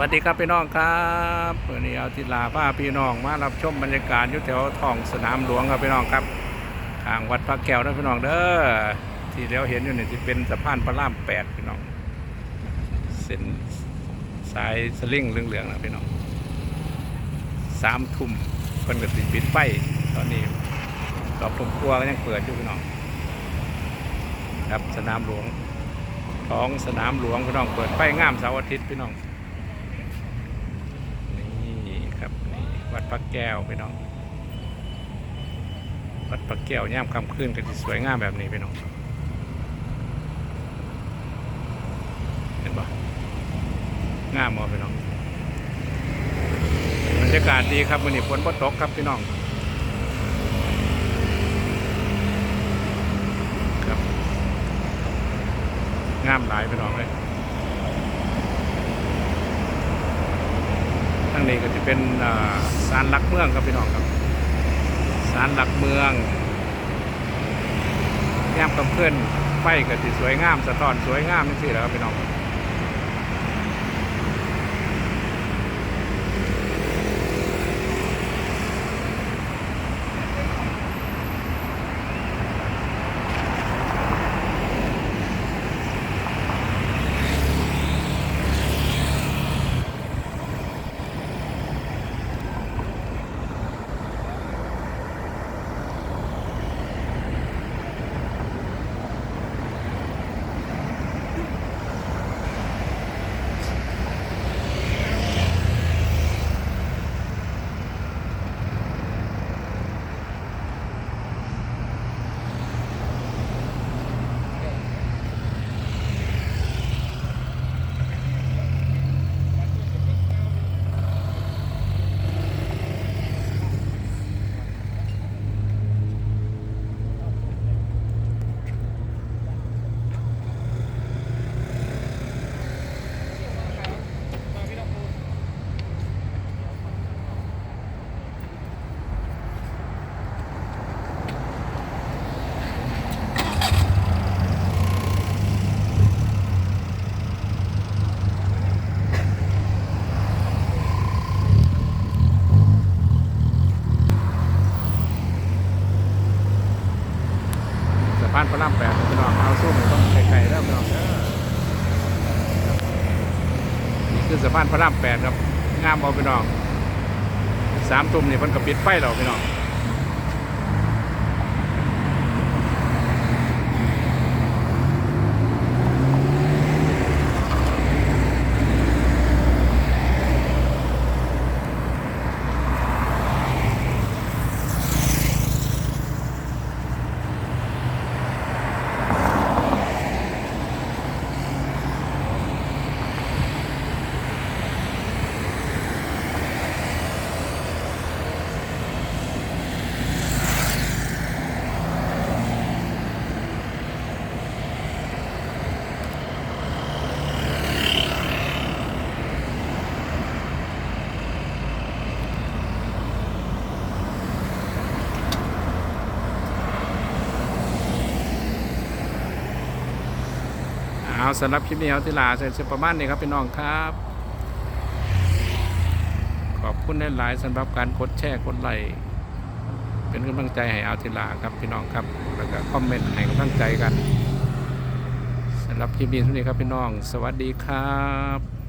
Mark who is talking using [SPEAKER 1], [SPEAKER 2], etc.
[SPEAKER 1] วัสดีครับพี่น้องครับวันนี้เอาทิลาพาพี่น้องมารับชมบรรยากาศอยู่แถวท้องสนามหลวงครับพี่น้องครับทางวัดพระแก้วนะพี่น้องเด้อที่เราเห็นอยู่เนี่ยที่เป็นสะพานพระรามแปดพี่น้องเส้นสายสลิงเหลืองๆนะพี่น้องสามทุ่มเพิ่นก็ติดปิดไฟตอนนี้รอบทุ่มครัวก็ยังเปิดอยู่พี่น้องครับสนามหลวงท้องสนามหลวงพี่น้องเปิดไฟงามเสาร์อาทิตย์พี่น้อง นี่ครับนี่ วัดพระแก้วพี่น้อง วัดพระแก้วย่ามคำขึ้นกันสวยงามแบบนี้พี่น้อง เห็นปะงามมอพี่น้องบรรยากาศดีครับวันนี้ฝนบ่ตกครับพี่น้องครับงามหลายพี่น้องเลยทั้ง นี้ก็จะเป็นศาลหลักเมืองครับพี่น้องครับศาลหลักเมืองแย้มกำเพื่อนไฟก็จะสวยงามสะท้อนสวยงามนี่สิแล้วครับพี่น้องานพระรามแปดพี่น้องเอาสู้มันต้องไกลๆแล้วพี่น้องนี่คือสะพานพระรามแปดครับงามบอพี่น้องสามทุ่มนี่มันก็ปิดไฟแล้วพี่น้อง เอาสำหรับคลิปนี้เอาที่ลาเสร็จประมาณนี้ครับพี่น้องครับ ขอบคุณหลายๆสำหรับการกดแชร์กดไลค์เป็นกำลังใจให้เอาทีลาครับพี่น้องครับ แล้วก็คอมเมนต์ให้กำลังใจกันสำหรับคลิปนี้เท่านี้ครับพี่น้อง สวัสดีครับ